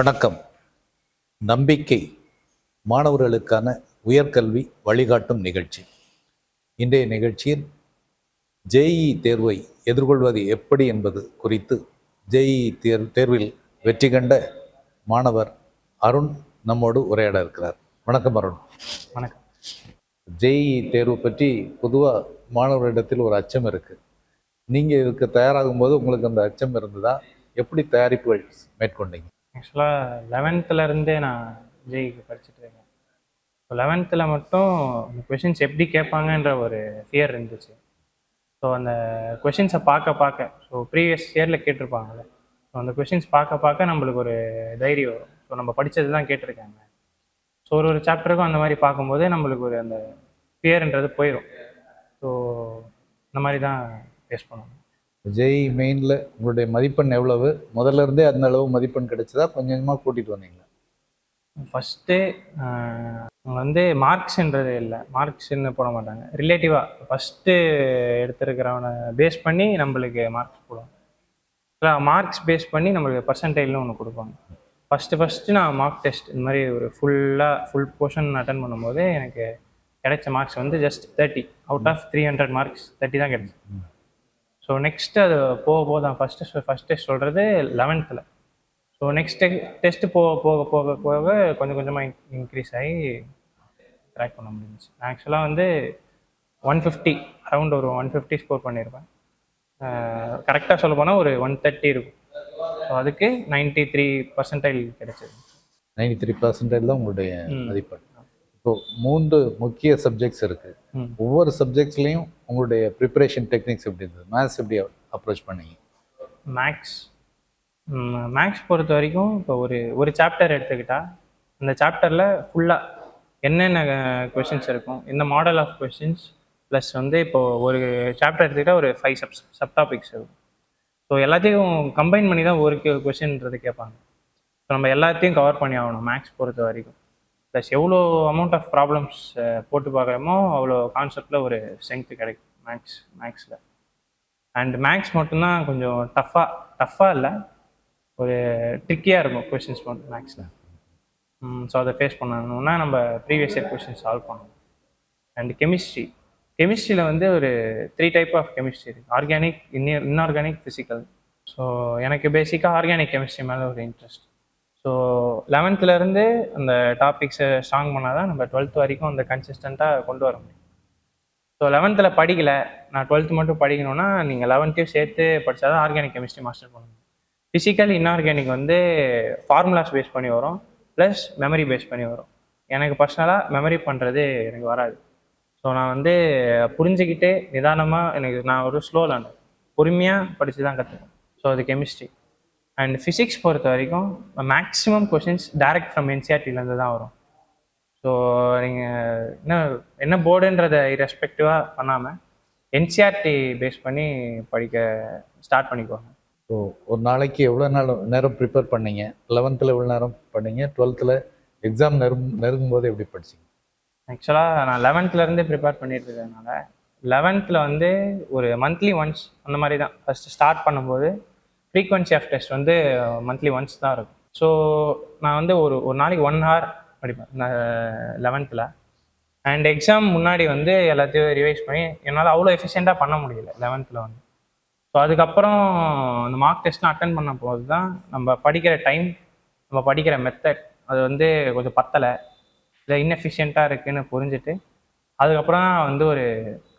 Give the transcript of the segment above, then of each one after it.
வணக்கம். நம்பிக்கை மாணவர்களுக்கான உயர்கல்வி வழிகாட்டும் நிகழ்ச்சி. இன்றைய நிகழ்ச்சியில் ஜேஇ தேர்வை எதிர்கொள்வது எப்படி என்பது குறித்து ஜேஇ தேர் தேர்வில் வெற்றி கண்ட மாணவர் அருண் நம்மோடு உரையாட இருக்கிறார். வணக்கம் அருண். வணக்கம். ஜேஇ தேர்வு பற்றி பொதுவாக மாணவரிடத்தில் ஒரு அச்சம் இருக்குது நீங்கள் இதுக்கு தயாராகும் போது உங்களுக்கு அந்த அச்சம் இருந்ததா? எப்படி தயாரிப்புகள் மேற்கொண்டீங்க? ஆக்சுவலாக லெவன்த்துலேருந்தே நான் ஜெய்க்கு படிச்சுட்டு இருக்கேன். ஸோ லெவன்த்தில் மட்டும் அந்த கொஷின்ஸ் எப்படி கேட்பாங்கன்ற ஒரு ஃபியர் இருந்துச்சு. ஸோ அந்த கொஷின்ஸை பார்க்க பார்க்க ஸோ ப்ரீவியஸ் இயரில் கேட்டிருப்பாங்கல்ல. ஸோ அந்த கொஷின்ஸ் பார்க்க பார்க்க நம்மளுக்கு ஒரு தைரியம் வரும். ஸோ நம்ம படித்தது தான் கேட்டிருக்காங்க. ஸோ ஒரு ஒரு சாப்டருக்கும் அந்த மாதிரி பார்க்கும்போது நம்மளுக்கு ஒரு அந்த ஃபியர்ன்றது போயிடும் ஸோ இந்த மாதிரி தான் ஃபேஸ் பண்ணணும். ஜேஇ மெயினில் உங்களுடைய மதிப்பெண் எவ்வளவு? முதல்ல இருந்தே அந்த அளவு மதிப்பெண் கிடைச்சதா? கொஞ்சம் கொஞ்சமாக கூட்டிட்டு வந்தீங்களா? ஃபஸ்ட்டு வந்து மார்க்ஸ்ன்றது இல்லை. மார்க்ஸ்ன்னு போட மாட்டாங்க. ரிலேட்டிவாக ஃபஸ்ட்டு எடுத்திருக்கிறவனை பேஸ் பண்ணி நம்மளுக்கு மார்க்ஸ் போடுவாங்க. இல்லை மார்க்ஸ் பேஸ் பண்ணி நம்மளுக்கு பர்சன்டேஜ்னு ஒன்று கொடுப்பாங்க. ஃபஸ்ட்டு ஃபஸ்ட்டு நான் மார்க் டெஸ்ட் இந்த மாதிரி ஒரு ஃபுல்லாக ஃபுல் போர்ஷன் அட்டன் பண்ணும்போது எனக்கு கிடைச்ச மார்க்ஸ் வந்து just thirty out of three hundred marks thirty தான் கிடைச்சு ஸோ நெக்ஸ்ட் அது போக போக தான். ஃபஸ்ட்டு ஃபஸ்ட் டெஸ்ட் சொல்கிறது லெவன்த்தில் ஸோ நெக்ஸ்ட் டெஸ்ட் போக போக போக போக கொஞ்சம் கொஞ்சமாக இன்க்ரீஸ் ஆகி ட்ராக் பண்ண முடிஞ்சுச்சு. நான் ஆக்சுவலாக வந்து ஒன் ஃபிஃப்டி அரௌண்ட் ஒரு ஒன் ஃபிஃப்டி ஸ்கோர் பண்ணியிருப்பேன் கரெக்டாக சொல்ல போனால் ஒரு ஒன் தேர்ட்டி இருக்கும். ஸோ அதுக்கு நைன்ட்டி த்ரீ பர்சன்டைல் கிடைச்சது. நைன்டி த்ரீ பர்சன்டேஜ் தான் உங்களுடைய. மதிப்பெண். இப்போ மூன்று முக்கிய சப்ஜெக்ட்ஸ் இருக்கு. ம். ஒவ்வொரு சப்ஜெக்ட்ஸ்லையும் உங்களுடைய ப்ரிப்பரேஷன் டெக்னிக்ஸ் எப்படி இருந்தது? மேத்ஸ் எப்படி அப்ரோச் பண்ணீங்க? மேக்ஸ் மேக்ஸ் பொறுத்த வரைக்கும் இப்போ ஒரு ஒரு சாப்டர் எடுத்துக்கிட்டா அந்த சாப்டரில் ஃபுல்லாக என்னென்ன கொஷின்ஸ் இருக்கும்? இந்த மாடல் ஆஃப் கொஷின்ஸ் ப்ளஸ் வந்து இப்போது ஒரு சாப்டர் எடுத்துக்கிட்டால் ஒரு ஃபைவ் சப் சப் டாபிக்ஸ் இருக்கும். ஸோ எல்லாத்தையும் கம்பைன் பண்ணி தான் ஒரு கொஷின்ன்றது கேட்பாங்க. ஸோ நம்ம எல்லாத்தையும் கவர் பண்ணி ஆகணும் மேக்ஸ் பொறுத்த வரைக்கும். ப்ளஸ் எவ்வளோ அமௌண்ட் ஆஃப் ப்ராப்ளம்ஸ் போட்டு பார்க்குறோமோ அவ்வளோ கான்செப்டில் ஒரு ஸ்ட்ரென்த்து கிடைக்கும் மேக்ஸ் மேக்ஸில் அண்ட் மேக்ஸ் மட்டும்தான் கொஞ்சம் டஃப்பாக டஃப்பாக இல்லை. ஒரு ட்ரிக்கியாக இருக்கும் கொஷின்ஸ் மட்டும் மேக்ஸில் ஸோ அதை ஃபேஸ் பண்ணணும்னா நம்ம ப்ரீவியஸ் இயர் கொஷின் சால்வ் பண்ணணும். அண்ட் கெமிஸ்ட்ரி கெமிஸ்ட்ரியில் வந்து ஒரு த்ரீ டைப் ஆஃப் கெமிஸ்ட்ரி இருக்குது ஆர்கானிக் இன்னியர் இன்ஆர்கானிக் ஃபிசிக்கல் ஸோ எனக்கு பேசிக்காக ஆர்கானிக் கெமிஸ்ட்ரி மேலே ஒரு இன்ட்ரெஸ்ட் ஸோ லெவன்த்துலேருந்து அந்த டாபிக்ஸை ஸ்ட்ராங் பண்ணால் தான் நம்ம டுவெல்த் வரைக்கும் அந்த கன்சிஸ்டண்ட்டாக கொண்டு வர முடியும். ஸோ லெவன்த்தில் படிக்கல. நான் டுவெல்த்து மட்டும் படிக்கணும்னா நீங்கள் லெவன்த்தையும் சேர்த்து படித்தா தான் ஆர்கானிக் கெமிஸ்ட்ரி மாஸ்டர் பண்ணணும். ஃபிசிக்கல் இன்ஆர்கானிக் வந்து ஃபார்முலாஸ் பேஸ் பண்ணி வரும். ப்ளஸ் மெமரி பேஸ் பண்ணி வரும். எனக்கு பர்சனலாக மெமரி பண்ணுறது எனக்கு வராது. ஸோ நான் வந்து புரிஞ்சுக்கிட்டு நிதானமாக எனக்கு நான் ஒரு ஸ்லோ லேர்னர் பொறுமையாக படித்து தான் கற்றுக்கேன் ஸோ அது கெமிஸ்ட்ரி அண்ட் ஃபிசிக்ஸ் பொறுத்த வரைக்கும் மேக்ஸிமம் கொஷின்ஸ் டைரக்ட் ஃப்ரம் என்சிஆர்டிலேருந்து தான் வரும். ஸோ நீங்கள் என்ன என்ன போர்டுன்றதை ரெஸ்பெக்டிவாக பண்ணாமல் என்சிஆர்டி பேஸ் பண்ணி படிக்க ஸ்டார்ட் பண்ணிக்குவாங்க ஸோ ஒரு நாளைக்கு எவ்வளோ நாள் நேரம் ப்ரிப்பேர் பண்ணீங்க? லெவன்த்தில் எவ்வளோ நேரம் பண்ணீங்க? டுவெல்த்தில் எக்ஸாம் நெருங் நெருங்கும் போது எப்படி படிச்சீங்க? ஆக்சுவலாக நான் லெவன்த்துலேருந்தே ப்ரிப்பேர் பண்ணிட்டு இருக்கறதுனால லெவன்த்தில் வந்து ஒரு மந்த்லி ஒன்ஸ் அந்த மாதிரி தான். ஃபஸ்ட்டு ஸ்டார்ட் பண்ணும்போது ஃப்ரீக்வன்சி ஆஃப் டெஸ்ட் வந்து மந்த்லி ஒன்ஸ் தான் இருக்கும். ஸோ நான் வந்து ஒரு ஒரு நாளைக்கு ஒன் ஹவர் படிப்பேன் லெவன்த்தில் அண்ட் எக்ஸாம் முன்னாடி வந்து எல்லாத்தையும் ரிவைஸ் பண்ணி என்னால் அவ்வளோ எஃபிஷியண்ட்டாக பண்ண முடியல லெவன்த்தில் வந்து. ஸோ அதுக்கப்புறம் அந்த மார்க் டெஸ்ட்லாம் அட்டன் பண்ண போது தான் நம்ம படிக்கிற டைம் நம்ம படிக்கிற மெத்தட் அது வந்து கொஞ்சம் பத்தலை. இல்லை இன்எஃபிஷியண்ட்டாக இருக்குதுன்னு புரிஞ்சுட்டு அதுக்கப்புறம் தான் வந்து ஒரு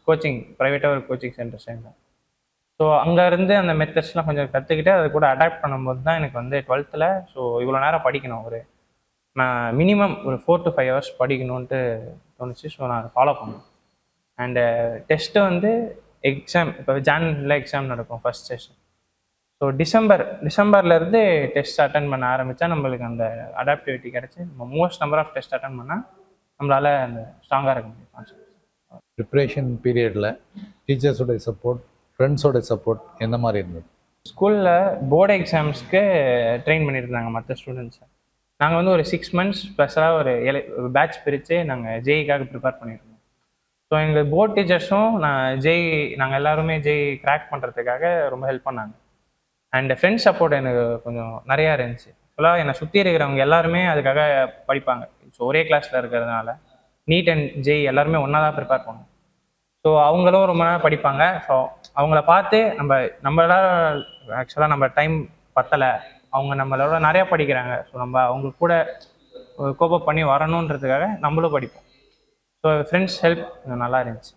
கோச்சிங் ப்ரைவேட்டாக ஒரு கோச்சிங் சென்டர் சேர்ந்தேன். ஸோ அங்கேருந்து அந்த மெத்தட்ஸ்லாம் கொஞ்சம் கற்றுக்கிட்டு அதை கூட அடாப்ட் பண்ணும்போது தான் எனக்கு வந்து டுவெல்த்தில் ஸோ இவ்வளோ நேரம் படிக்கணும் ஒரு நான் மினிமம் ஒரு ஃபோர் டு ஃபைவ் ஹவர்ஸ் படிக்கணுன்ட்டு தோணுச்சு. ஸோ நான் அதை ஃபாலோ பண்ணேன். அண்டு டெஸ்ட்டு வந்து எக்ஸாம் இப்போ ஜான்வரியில் எக்ஸாம் நடக்கும் ஃபர்ஸ்ட் செஷன் ஸோ டிசம்பர் டிசம்பர்லேருந்து டெஸ்ட் அட்டன் பண்ண ஆரம்பித்தா நம்மளுக்கு அந்த அடாப்டிவிட்டி கிடச்சி நம்ம most number of test attend பண்ணால் நம்மளால் அந்த ஸ்ட்ராங்காக இருக்க முடியும். ப்ரிப்ரேஷன் பீரியடில் டீச்சர்ஸோடைய சப்போர்ட் ஃப்ரெண்ட்ஸோட சப்போர்ட் எந்த மாதிரி இருந்தது? ஸ்கூலில் போர்டு எக்ஸாம்ஸ்க்கு ட்ரெயின் பண்ணியிருந்தாங்க மற்ற ஸ்டூடெண்ட்ஸை நாங்கள் வந்து ஒரு சிக்ஸ் மந்த்ஸ் ஸ்பெஷலாக ஒரு ஒரு பேட்ச் பிரித்து நாங்கள் ஜேஇக்காக ப்ரிப்பேர் பண்ணியிருந்தோம். ஸோ எங்கள் போர்ட் டீச்சர்ஸும் நான் ஜெய் நாங்கள் எல்லாருமே ஜெய் கிராக் பண்ணுறதுக்காக ரொம்ப ஹெல்ப் பண்ணாங்க. அண்ட் ஃப்ரெண்ட்ஸ் சப்போர்ட் எனக்கு கொஞ்சம் நிறையா இருந்துச்சு. ஃபுல்லாக என்னை சுற்றி இருக்கிறவங்க எல்லாருமே அதுக்காக படிப்பாங்க. ஸோ ஒரே கிளாஸில் இருக்கிறதுனால நீட் அண்ட் ஜெய் எல்லாருமே ஒன்றா தான் ப்ரிப்பேர் பண்ணுவோம் ஸோ அவங்களும் ரொம்ப நேரம் படிப்பாங்க. ஸோ அவங்கள பார்த்து நம்ம நம்மளால ஆக்சுவலாக நம்ம டைம் பத்தலை. அவங்க நம்மளோட நிறையா படிக்கிறாங்க. ஸோ நம்ம அவங்க கூட கோப்பப் பண்ணி வரணுன்றதுக்காக நம்மளும் படிப்போம். ஸோ ஃப்ரெண்ட்ஸ் ஹெல்ப் நல்லா இருந்துச்சு.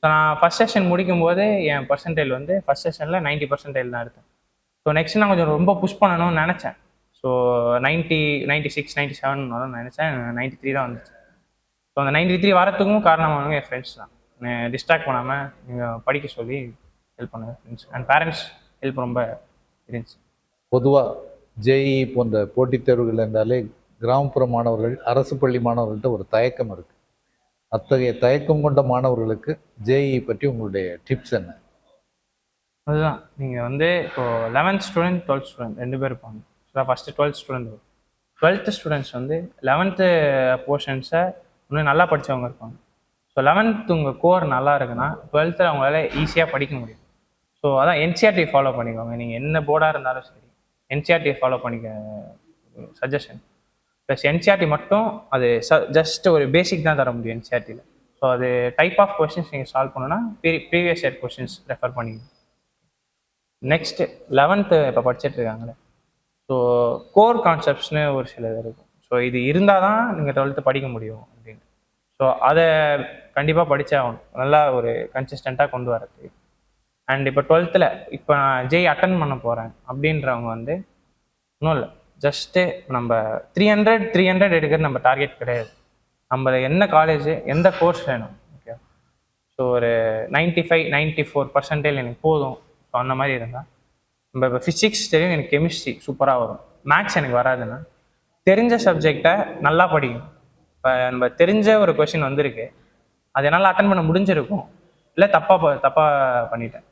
ஸோ நான் ஃபஸ்ட் செஷன் முடிக்கும் போது என் பர்சன்டேஜ் வந்து ஃபஸ்ட் செஷனில் 90 பர்சன்டேஜ் தான் எடுத்தேன். ஸோ நெக்ஸ்ட் நான் கொஞ்சம் ரொம்ப புஷ் பண்ணணும்னு நினச்சேன். So ninety ninety six ninety seven நினச்சேன். நைன்ட்டி த்ரீ தான் வந்துச்சு. ஸோ அந்த நைன்ட்டி த்ரீ வரத்துக்கும் காரணமானவங்க என் ஃப்ரெண்ட்ஸ் தான். டிஸ்ட்ராக்ட் பண்ணாமல் நீங்கள் படிக்க சொல்லி ஹெல்ப் பண்ணுங்க ஃப்ரெண்ட்ஸ் அண்ட் பேரண்ட்ஸ் ஹெல்ப் ரொம்ப இருந்துச்சு. பொதுவாக ஜேஇ போன்ற போட்டித் தேர்வுகள் என்றாலே கிராமப்புற மாணவர்கள் அரசு பள்ளி மாணவர்கள்ட்ட ஒரு தயக்கம் இருக்குது அத்தகைய தயக்கம் கொண்ட மாணவர்களுக்கு ஜேஇ பற்றி உங்களுடைய டிப்ஸ் என்ன? அதுதான். நீங்கள் வந்து இப்போது லெவன்த் ஸ்டூடெண்ட் டுவெல்த் ஸ்டூடெண்ட் ரெண்டு பேர் இருப்பாங்க. ஸோ ஃபஸ்ட்டு டுவெல்த் ஸ்டூடெண்ட் வரும் டுவெல்த்து ஸ்டூடெண்ட்ஸ் வந்து லெவன்த்து போர்ஷன்ஸை இன்னும் நல்லா படித்தவங்க இருப்பாங்க. ஸோ லெவன்த் உங்கள் கோர் நல்லா இருக்குன்னா டுவெல்த்தில் அவங்களால ஈஸியாக படிக்க முடியும். ஸோ அதான் என்சிஆர்டி ஃபாலோ பண்ணிக்கோங்க. நீங்கள் என்ன போர்டாக இருந்தாலும் சரி என்சிஆர்டி ஃபாலோ பண்ணிக்க சஜஷன் ப்ளஸ் என்சிஆர்டி மட்டும் அது ச ஜஸ்ட் ஒரு பேசிக் தான் தர முடியும் என்சிஆர்டியில் ஸோ அது டைப் ஆஃப் கொஷின்ஸ் நீங்கள் சால்வ் பண்ணணும்னா ப்ரீவியஸ் இயர் கொஷின்ஸ் ரெஃபர் பண்ணிக்கணும். நெக்ஸ்ட்டு லெவன்த்து இப்போ படிச்சுட்டு இருக்காங்களே ஸோ கோர் கான்செப்ட்ஸ்னு ஒரு சிலது இருக்கும். ஸோ இது இருந்தால் தான் நீங்கள் டுவெல்த்து படிக்க முடியும். ஸோ அதை கண்டிப்பாக படித்தே ஆகணும் நல்லா ஒரு கன்சிஸ்டண்ட்டாக கொண்டு வரது அண்ட் இப்போ டுவெல்த்தில் இப்போ நான் ஜெய் அட்டன் பண்ண போகிறேன் அப்படின்றவங்க வந்து இன்னும் இல்லை. ஜஸ்ட்டு நம்ம த்ரீ ஹண்ட்ரட் த்ரீ ஹண்ட்ரட் எடுக்கிறது நம்ம டார்கெட் கிடையாது. நம்ம என்ன காலேஜ் எந்த கோர்ஸ் வேணும் ஓகே ஸோ ஒரு ninety five ninety four percentage எனக்கு போதும். ஸோ அந்த மாதிரி இருந்தால் நம்ம இப்போ ஃபிசிக்ஸ் தெரியும் எனக்கு கெமிஸ்ட்ரி சூப்பராக வரும். மேக்ஸ் எனக்கு வராதுன்னா தெரிஞ்ச சப்ஜெக்டை நல்லா படிக்கணும். இப்போ நம்ம தெரிஞ்ச ஒரு கொஷின் வந்திருக்கு. அது என்னால் அட்டன் பண்ண முடிஞ்சிருக்கும். இல்லை தப்பாக தப்பாக பண்ணிட்டேன்.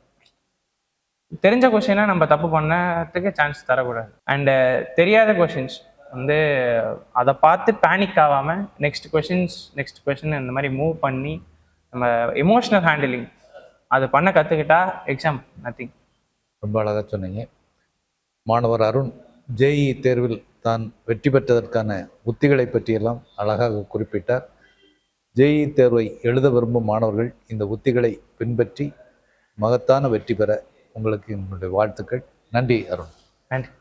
தெரிஞ்ச கொஷினை நம்ம தப்பு பண்ணத்துக்கு சான்ஸ் தரக்கூடாது. அண்டு தெரியாத கொஷின்ஸ் வந்து அதை பார்த்து பேனிக் ஆகாமல் நெக்ஸ்ட் கொஷின்ஸ் நெக்ஸ்ட் கொஷின் இந்த மாதிரி மூவ் பண்ணி நம்ம எமோஷ்னல் ஹேண்டிலிங் அது பண்ண கற்றுக்கிட்டா எக்ஸாம் நத்திங் ரொம்ப அழகாக சொன்னீங்க. மாணவர் அருண் ஜேஇ தேர்வில் தான் வெற்றி பெற்றதற்கான உத்திகளை பற்றியெல்லாம் அழகாக குறிப்பிட்டார். ஜேஇ தேர்வை எழுத விரும்பும் மாணவர்கள் இந்த உத்திகளை பின்பற்றி மகத்தான வெற்றி பெற உங்களுக்கு என்னுடைய வாழ்த்துக்கள். நன்றி அருண். நன்றி.